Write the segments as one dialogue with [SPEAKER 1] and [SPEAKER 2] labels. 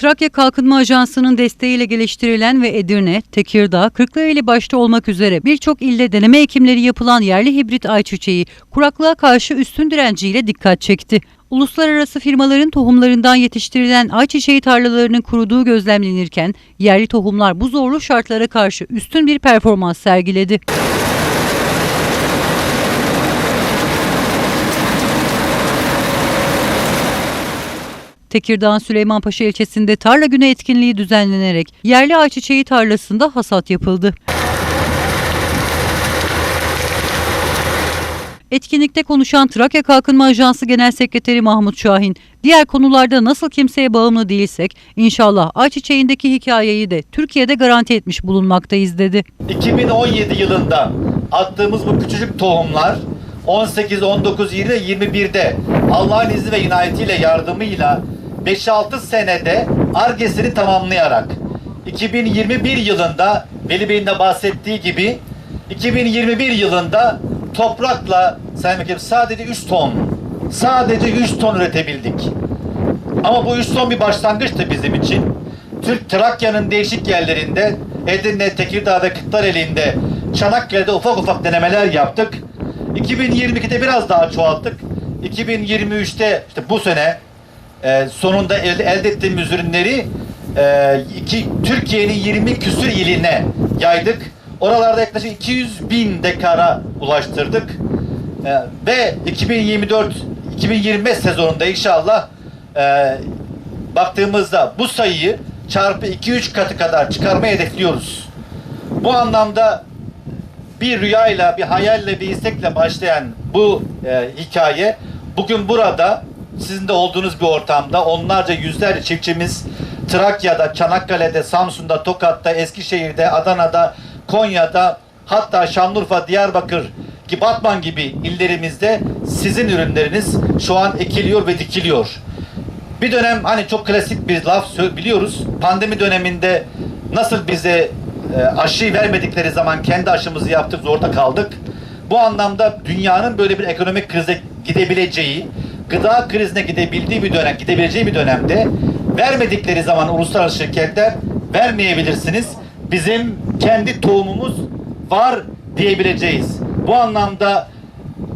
[SPEAKER 1] Trakya Kalkınma Ajansı'nın desteğiyle geliştirilen ve Edirne, Tekirdağ, Kırklareli başta olmak üzere birçok ilde deneme ekimleri yapılan yerli hibrit ayçiçeği kuraklığa karşı üstün direnciyle dikkat çekti. Uluslararası firmaların tohumlarından yetiştirilen ayçiçeği tarlalarının kuruduğu gözlemlenirken yerli tohumlar bu zorlu şartlara karşı üstün bir performans sergiledi. Tekirdağ Süleymanpaşa ilçesinde tarla günü etkinliği düzenlenerek yerli ayçiçeği tarlasında hasat yapıldı. Etkinlikte konuşan Trakya Kalkınma Ajansı Genel Sekreteri Mahmut Şahin, diğer konularda nasıl kimseye bağımlı değilsek inşallah ayçiçeğindeki hikayeyi de Türkiye'de garanti etmiş bulunmaktayız dedi.
[SPEAKER 2] 2017 yılında attığımız bu küçücük tohumlar 18, 19, 20 ve 21'de Allah'ın izni ve inayetiyle yardımıyla 5-6 senede argesini tamamlayarak 2021 yılında Veli Bey'in de bahsettiği gibi 2021 yılında toprakla Sayın Vekilim sadece 3 ton sadece 3 ton üretebildik. Ama bu üç son bir başlangıçtı bizim için. Türk Trakya'nın değişik yerlerinde, Edirne, Tekirdağ'da, Kırklareli'nde, Çanakkale'de ufak ufak denemeler yaptık. 2022'de biraz daha çoğalttık. 2023'te işte bu sene e, sonunda elde, elde ettiğimiz ürünleri e, iki, Türkiye'nin 20 küsür iline yaydık. Oralarda yaklaşık 200 bin dekara ulaştırdık. E, ve 2024-2025 sezonunda inşallah e, baktığımızda bu sayıyı çarpı 2-3 katı kadar çıkarmayı hedefliyoruz. Bu anlamda bir rüyayla, bir hayalle, bir istekle başlayan bu e, hikaye bugün burada sizin de olduğunuz bir ortamda onlarca yüzlerce çiftçimiz Trakya'da, Çanakkale'de, Samsun'da, Tokat'ta, Eskişehir'de, Adana'da, Konya'da hatta Şanlıurfa, Diyarbakır Batman gibi illerimizde sizin ürünleriniz şu an ekiliyor ve dikiliyor. Bir dönem hani çok klasik bir laf biliyoruz. Pandemi döneminde nasıl bize e, aşıyı vermedikleri zaman kendi aşımızı yaptık zorda kaldık. Bu anlamda dünyanın böyle bir ekonomik krize gidebileceği, gıda krizine gidebildiği bir dönem, gidebileceği bir dönemde vermedikleri zaman uluslararası şirketler vermeyebilirsiniz. Bizim kendi tohumumuz var diyebileceğiz. Bu anlamda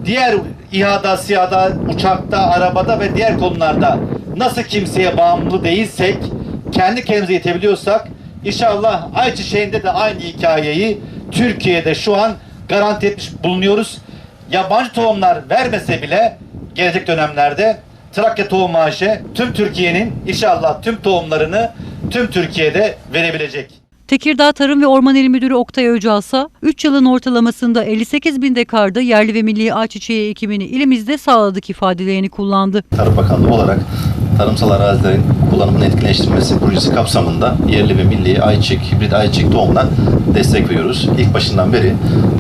[SPEAKER 2] diğer İHA'da, SİHA'da, uçakta, arabada ve diğer konularda nasıl kimseye bağımlı değilsek, kendi kendimize yetebiliyorsak inşallah ayçiçeğinde de aynı hikayeyi Türkiye'de şu an garanti etmiş bulunuyoruz. Yabancı tohumlar vermese bile gelecek dönemlerde Trakya Tohum AŞ tüm Türkiye'nin inşallah tüm tohumlarını tüm Türkiye'de verebilecek.
[SPEAKER 1] Tekirdağ Tarım ve Orman İl Müdürü Oktay Öcalsa, 3 yılın ortalamasında 58 bin dekarda yerli ve milli ayçiçeği ekimini ilimizde sağladık ifadelerini kullandı.
[SPEAKER 3] Tarım Bakanlığı olarak tarımsal arazilerin kullanımını etkinleştirmesi projesi kapsamında yerli ve milli ayçiçek, hibrit ayçiçek tohumuna destek veriyoruz. İlk başından beri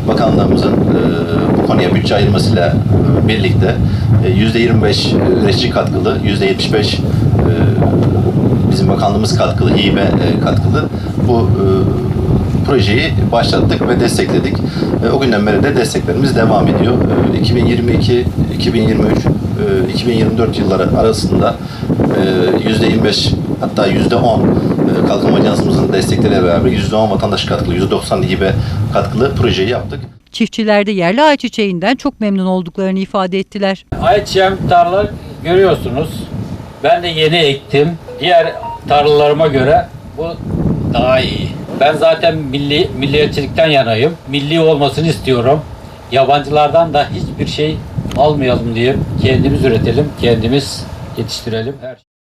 [SPEAKER 3] bakanlığımızın e, bu konuya bütçe ayırmasıyla e, birlikte e, %25 üretici katkılı, %75 e, bizim bakanlığımız katkılı, hibe e, katkılı bu e, projeyi başlattık ve destekledik. E, O günden beri de desteklerimiz devam ediyor. E, 2022, 2023, e, 2024 yılları arasında e, %25 hatta %10 e, Kalkınma Ajansımızın destekleriyle beraber %10 vatandaş katkılı, %90 hibe katkılı projeyi yaptık.
[SPEAKER 1] Çiftçiler de yerli ayçiçeğinden çok memnun olduklarını ifade ettiler.
[SPEAKER 4] Ayçiçeğim tarlalar görüyorsunuz. Ben de yeni ektim. Diğer tarlalarıma göre bu daha iyi. Ben zaten milli milliyetçilikten yanayım. Milli olmasını istiyorum. Yabancılardan da hiçbir şey almayalım diye kendimiz üretelim, kendimiz yetiştirelim. Her